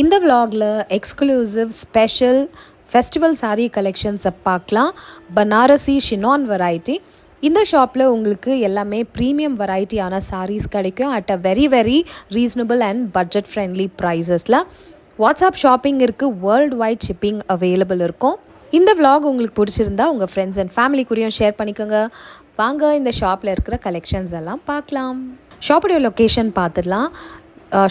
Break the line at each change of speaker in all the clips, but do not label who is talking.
இந்த விலாகில் exclusive special festival sari கலெக்ஷன்ஸை பார்க்கலாம். பனாரசி ஷினான் வெரைட்டி இந்த ஷாப்பில் உங்களுக்கு எல்லாமே ப்ரீமியம் வெரைட்டியான சாரீஸ் கிடைக்கும் at a very very reasonable and budget friendly ப்ரைஸஸில் WhatsApp shopping இருக்குது வேர்ல்டு வைட் ஷிப்பிங் அவைலபிள் இருக்கும். இந்த விலாக் உங்களுக்கு பிடிச்சிருந்தா உங்கள் ஃப்ரெண்ட்ஸ் அண்ட் ஃபேமிலி கூடயும் ஷேர் பண்ணிக்கோங்க. வாங்க இந்த ஷாப்பில் இருக்கிற கலெக்ஷன்ஸ் எல்லாம் பார்க்கலாம். ஷாப்புடைய லொக்கேஷன் பார்த்துடலாம்.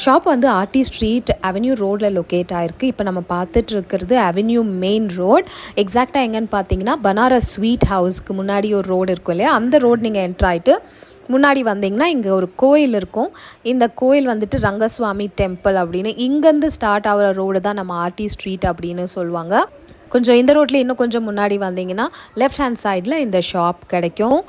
ஷாப் வந்து ஆர்டி ஸ்ட்ரீட் அவென்யூ ரோடில் லொக்கேட் ஆயிருக்கு. இப்போ நம்ம பார்த்துட்டு இருக்கிறது அவென்யூ மெயின் ரோட் எக்ஸாக்டாக எங்கன்னு பார்த்தீங்கன்னா பனாரஸ் ஸ்வீட் ஹவுஸ்க்கு முன்னாடி ஒரு ரோடு இருக்கும் இல்லையா? அந்த ரோடு நீங்கள் என்ட்ரு ஆகிட்டு முன்னாடி வந்தீங்கன்னா இங்கே ஒரு கோயில் இருக்கும். இந்த கோயில் வந்துட்டு ரங்கசுவாமி டெம்பிள் அப்படின்னு. இங்கேருந்து ஸ்டார்ட் ஆகிற ரோடு தான் நம்ம ஆர்டி ஸ்ட்ரீட் அப்படின்னு சொல்லுவாங்க. கொஞ்சம் இந்த ரோட்டில் இன்னும் கொஞ்சம் முன்னாடி வந்தீங்கன்னா லெஃப்ட் ஹேண்ட் சைடில் இந்த ஷாப் கிடைக்கும்.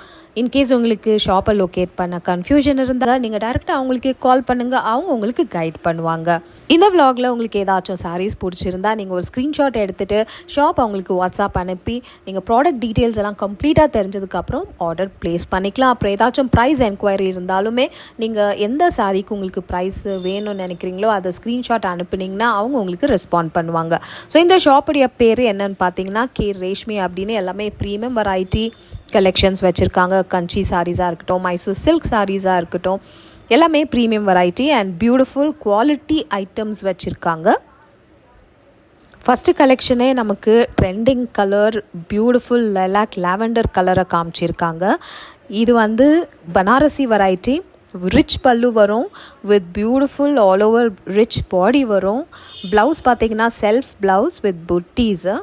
இன்கேஸ் உங்களுக்கு ஷாப்பை லொக்கேட் பண்ண கன்ஃபியூஷன் இருந்தால் நீங்கள் டேரெக்டாக அவங்களுக்கு கால் பண்ணுங்கள் அவங்க உங்களுக்கு கைட் பண்ணுவாங்க. இந்த விலாகில் உங்களுக்கு ஏதாச்சும் சாரீஸ் பிடிச்சிருந்தா நீங்கள் ஒரு ஸ்க்ரீன்ஷாட் எடுத்துகிட்டு ஷாப் அவங்களுக்கு வாட்ஸ்அப் அனுப்பி நீங்கள் ப்ராடக்ட் டீட்டெயில்ஸ் எல்லாம் கம்ப்ளீட்டாக தெரிஞ்சதுக்கப்புறம் ஆர்டர் ப்ளேஸ் பண்ணிக்கலாம். அப்புறம் ஏதாச்சும் ப்ரைஸ் என்கொயரி இருந்தாலுமே நீங்கள் எந்த சாரீக்கு உங்களுக்கு ப்ரைஸ் வேணும்னு நினைக்கிறீங்களோ அதை ஸ்க்ரீன்ஷாட் அனுப்புனீங்கன்னா அவங்க உங்களுக்கு ரெஸ்பாண்ட் பண்ணுவாங்க. ஸோ இந்த ஷாப்புடைய பேர் என்னன்னு பார்த்தீங்கன்னா கே ரேஷ்மி அப்படின்னு. எல்லாமே ப்ரீமியம் வெரைட்டி கலெக்ஷன்ஸ் வச்சுருக்காங்க. கஞ்சி சாரீஸாக இருக்கட்டும் மைசூர் சில்க் சாரீஸாக இருக்கட்டும் எல்லாமே premium variety and beautiful quality items வச்சுருக்காங்க. ஃபஸ்ட்டு கலெக்ஷனே நமக்கு trending colour beautiful lilac lavender கலரை காமிச்சிருக்காங்க. இது வந்து பனாரசி வெரைட்டி ரிச் பல்லு வரும் with beautiful all over rich body வரும். ப்ளவுஸ் பார்த்தீங்கன்னா செல்ஃப் ப்ளவுஸ் வித் புட்டீஸு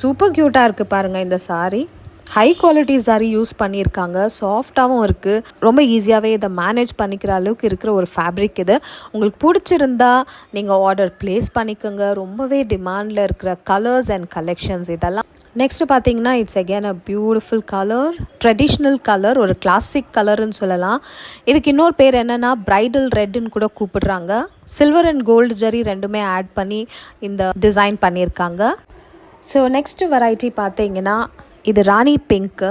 சூப்பர் க்யூட்டாக இருக்குது பாருங்கள் இந்த saree high quality saree use பண்ணியிருக்காங்க. சாஃப்டாகவும் இருக்குது ரொம்ப ஈஸியாகவே இதை மேனேஜ் பண்ணிக்கிற அளவுக்கு இருக்கிற ஒரு ஃபேப்ரிக் இது. உங்களுக்கு பிடிச்சிருந்தா நீங்கள் ஆர்டர் ப்ளேஸ் பண்ணிக்கோங்க. ரொம்பவே டிமாண்டில் இருக்கிற கலர்ஸ் அண்ட் கலெக்ஷன்ஸ் இதெல்லாம். நெக்ஸ்ட் பார்த்தீங்கன்னா it's again a beautiful colour traditional colour ஒரு கிளாசிக் கலர்னு சொல்லலாம். இதுக்கு இன்னொரு பேர் என்னென்னா பிரைடல் ரெட்டுன்னு கூட கூப்பிடுறாங்க. சில்வர் அண்ட் கோல்டு ஜரி ரெண்டுமே ஆட் பண்ணி இந்த டிசைன் பண்ணியிருக்காங்க. ஸோ நெக்ஸ்ட் வெரைட்டி பார்த்தீங்கன்னா இது ராணி பிங்க்கு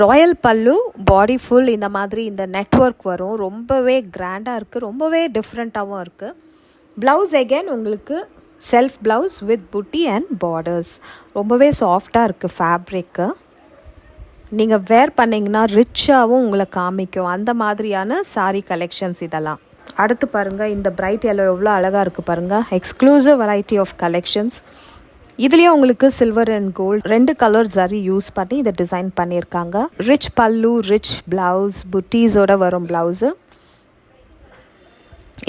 ராயல் பல்லு பாடி ஃபுல் இந்த மாதிரி இந்த நெட்ஒர்க் வரும். ரொம்பவே கிராண்டாக இருக்குது ரொம்பவே டிஃப்ரெண்ட்டாகவும் இருக்குது ப்ளவுஸ் எகேன் உங்களுக்கு செல்ஃப் ப்ளவுஸ் வித் புட்டி அண்ட் பார்டர்ஸ் ரொம்பவே சாஃப்டாக இருக்குது ஃபேப்ரிக்கு நீங்கள் வேர் பண்ணிங்கன்னா ரிச்சாகவும் உங்களை காமிக்கும். அந்த மாதிரியான சாரீ கலெக்ஷன்ஸ் இதெல்லாம். அடுத்து பாருங்கள் இந்த பிரைட் எல்லோ எவ்வளோ அழகாக இருக்குது பாருங்கள் எக்ஸ்க்ளூசிவ் வெரைட்டி ஆஃப் கலெக்ஷன்ஸ் இதுலேயே உங்களுக்கு சில்வர் அண்ட் கோல்ட் ரெண்டு கலர் ஜரி யூஸ் பண்ணி இதை டிசைன் பண்ணியிருக்காங்க. ரிச் பல்லு ரிச் பிளவுஸ் புட்டீஸோட வரும் ப்ளவுஸு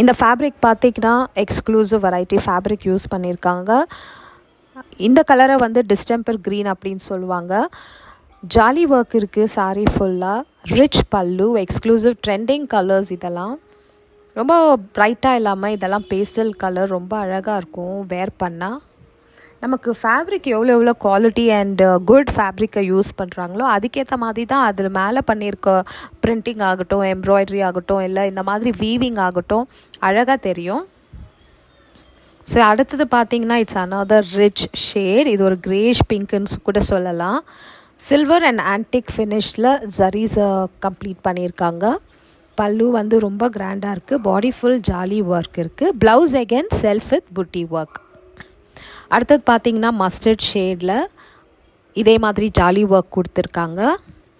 இந்த ஃபேப்ரிக் பார்த்தீங்கன்னா எக்ஸ்க்ளூசிவ் வெரைட்டி ஃபேப்ரிக் யூஸ் பண்ணியிருக்காங்க. இந்த கலரை வந்து டிஸ்டெம்பர் க்ரீன் அப்படின்னு சொல்லுவாங்க. ஜாலி ஒர்க் இருக்குது சாரீ ஃபுல்லாக ரிச் பல்லு எக்ஸ்க்ளூசிவ் ட்ரெண்டிங் கலர்ஸ் இதெல்லாம். ரொம்ப ப்ரைட்டாக இல்லாமல் இதெல்லாம் பேஸ்டல் கலர் ரொம்ப அழகாக இருக்கும் வேர் பண்ணால் நமக்கு ஃபேப்ரிக் எவ்வளோ எவ்வளோ குவாலிட்டி uh, அண்ட் குட் ஃபேப்ரிக்கை யூஸ் பண்ணுறாங்களோ அதுக்கேற்ற மாதிரி தான் அதில் மேலே பண்ணியிருக்க பிரிண்டிங் ஆகட்டும் எம்ப்ராய்டரி ஆகட்டும் இல்லை இந்த மாதிரி வீவிங் ஆகட்டும் அழகாக தெரியும். ஸோ அடுத்தது பார்த்தீங்கன்னா இட்ஸ் அனதர் ரிச் ஷேட் இது ஒரு கிரேஷ் பிங்க்குன்னு கூட சொல்லலாம். சில்வர் அண்ட் ஆன்டிக் ஃபினிஷில் ஜரீஸை கம்ப்ளீட் பண்ணியிருக்காங்க பல்லு வந்து ரொம்ப கிராண்டாக இருக்குது பாடி ஃபுல் ஜாலி ஒர்க் இருக்குது blouse again self with Buti work அடுத்தது பார்த்திங்கன்னா மஸ்டர்ட் ஷேடில் இதே மாதிரி ஜாலி ஒர்க் கொடுத்துருக்காங்க.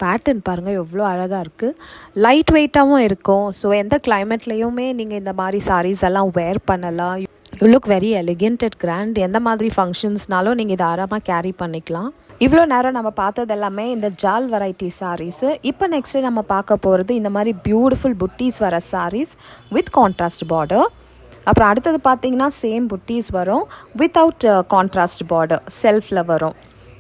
பேட்டர்ன் பாருங்கள் எவ்வளோ அழகாக இருக்குது லைட் வெயிட்டாகவும் இருக்கும். ஸோ எந்த கிளைமேட்லேயுமே நீங்கள் இந்த மாதிரி சாரீஸ் எல்லாம் வேர் பண்ணலாம். You look very elegant at grand எந்த மாதிரி ஃபங்க்ஷன்ஸ்னாலும் நீங்கள் இதை ஆராமாக கேரி பண்ணிக்கலாம். இவ்வளோ நேரம் நம்ம பார்த்தது எல்லாமே இந்த ஜால் வெரைட்டி சாரீஸு இப்போ நெக்ஸ்ட்டு நம்ம பார்க்க போகிறது இந்த மாதிரி பியூட்டிஃபுல் புட்டீஸ் வர சாரீஸ் வித் கான்ட்ராஸ்ட் பார்டர் அப்புறம் அடுத்தது பார்த்தீங்கன்னா சேம் புட்டீஸ் வரும். வித்தவுட் கான்ட்ராஸ்ட் பார்டர் செல்ஃபில் வரும்.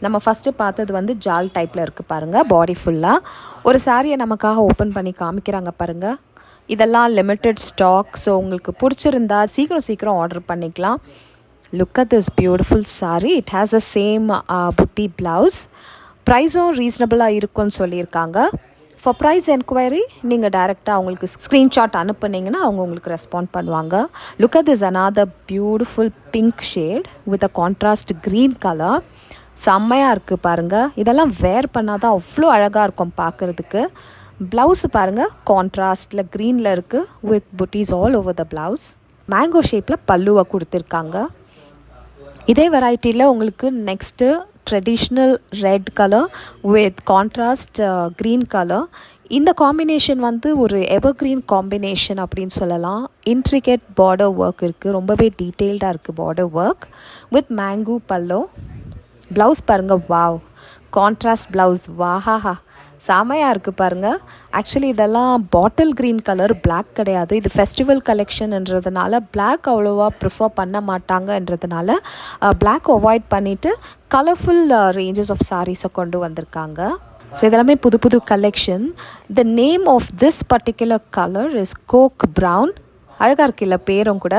நம்ம ஃபஸ்ட்டு பார்த்தது வந்து ஜால் டைப்பில் இருக்குது பாருங்கள் பாடி ஃபுல்லாக ஒரு சாரியை நமக்காக ஓப்பன் பண்ணி காமிக்கிறாங்க பாருங்கள் இதெல்லாம் லிமிட்டட் ஸ்டாக் ஸோ உங்களுக்கு பிடிச்சிருந்தா சீக்கிரம் சீக்கிரம் ஆர்டர் பண்ணிக்கலாம். Look at this beautiful saree it has a same Buti blouse ப்ரைஸும் ரீசனபிளாக இருக்கும்னு சொல்லியிருக்காங்க. ஃபார் ப்ரைஸ் என்கொயரி நீங்கள் டைரெக்டாக அவங்களுக்கு ஸ்க்ரீன்ஷாட் அனுப்புனீங்கன்னா அவங்க உங்களுக்கு ரெஸ்பாண்ட் பண்ணுவாங்க. Look at is another beautiful pink shade with a contrast green colour செம்மையாக இருக்குது பாருங்கள் இதெல்லாம் வேர் பண்ணால் தான் அவ்வளோ அழகாக இருக்கும் பார்க்குறதுக்கு. ப்ளவுஸு பாருங்கள் கான்ட்ராஸ்டில் க்ரீனில் இருக்குது with புட்டீஸ் all over the blouse mango ஷேப்பில் பல்லுவை கொடுத்துருக்காங்க. இதே வெரைட்டியில் உங்களுக்கு next traditional red colour with contrast green colour இந்த காம்பினேஷன் வந்து ஒரு எவர்க்ரீன் காம்பினேஷன் அப்படின்னு சொல்லலாம். இன்ட்ரிகேட் பார்டர் ஒர்க் இருக்குது ரொம்பவே டீட்டெயில்டாக இருக்குது பார்டர் ஒர்க் வித் மேங்கோ பல்லோ ப்ளவுஸ் பாருங்கள் வாவ் கான்ட்ராஸ்ட் ப்ளவுஸ் வாஹாஹா செமையாக இருக்குது பாருங்கள் ஆக்சுவலி இதெல்லாம் பாட்டில் க்ரீன் கலர் பிளாக் கிடையாது. இது ஃபெஸ்டிவல் கலெக்ஷன்ன்றதுனால பிளாக் அவ்வளோவா ப்ரிஃபர் பண்ண மாட்டாங்கன்றதுனால பிளாக் அவாய்ட் பண்ணிவிட்டு கலர்ஃபுல் ரேஞ்சஸ் ஆஃப் சாரீஸை கொண்டு வந்திருக்காங்க. ஸோ இதெல்லாமே புது புது collection the name of this particular colour is coke brown அழகாக இருக்குல்ல பேரும் கூட.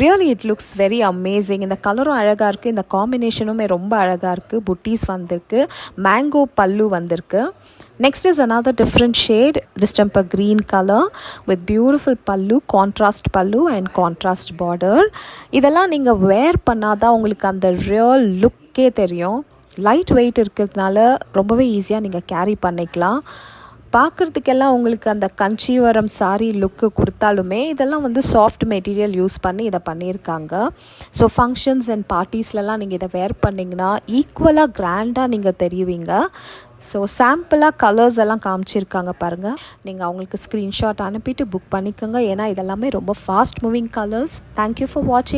Really it looks very amazing இந்த கலரும் அழகாக இருக்குது இந்த காம்பினேஷனுமே ரொம்ப அழகாக இருக்குது புட்டீஸ் வந்திருக்கு. மேங்கோ பல்லு வந்திருக்கு. Next is another different shade distemper green colour with beautiful பல்லு கான்ட்ராஸ்ட் பல்லு அண்ட் கான்ட்ராஸ்ட் பார்டர் இதெல்லாம் நீங்கள் வேர் பண்ணாதான் உங்களுக்கு அந்த ரியல் லுக்கே தெரியும். லைட் வெயிட் இருக்கிறதுனால ரொம்பவே ஈஸியாக நீங்கள் கேரி பண்ணிக்கலாம். பார்க்குறதுக்கெல்லாம் உங்களுக்கு அந்த கஞ்சிவரம் சாரி லுக்கு கொடுத்தாலுமே இதெல்லாம் வந்து சாஃப்ட் மெட்டீரியல் யூஸ் பண்ணி இதை பண்ணியிருக்காங்க. ஸோ ஃபங்க்ஷன்ஸ் அண்ட் பார்ட்டிஸ்லலாம் நீங்கள் இதை வேர் பண்ணிங்கன்னா ஈக்குவலாக கிராண்டாக நீங்கள் தெரியுவீங்க ஸோ சாம்பிளாக கலர்ஸ் எல்லாம் காமிச்சிருக்காங்க பாருங்கள் நீங்கள் அவங்களுக்கு ஸ்க்ரீன்ஷாட் அனுப்பிட்டு புக் பண்ணிக்கோங்க. ஏன்னா இதெல்லாமே ரொம்ப fast moving colours thank you for வாட்சிங்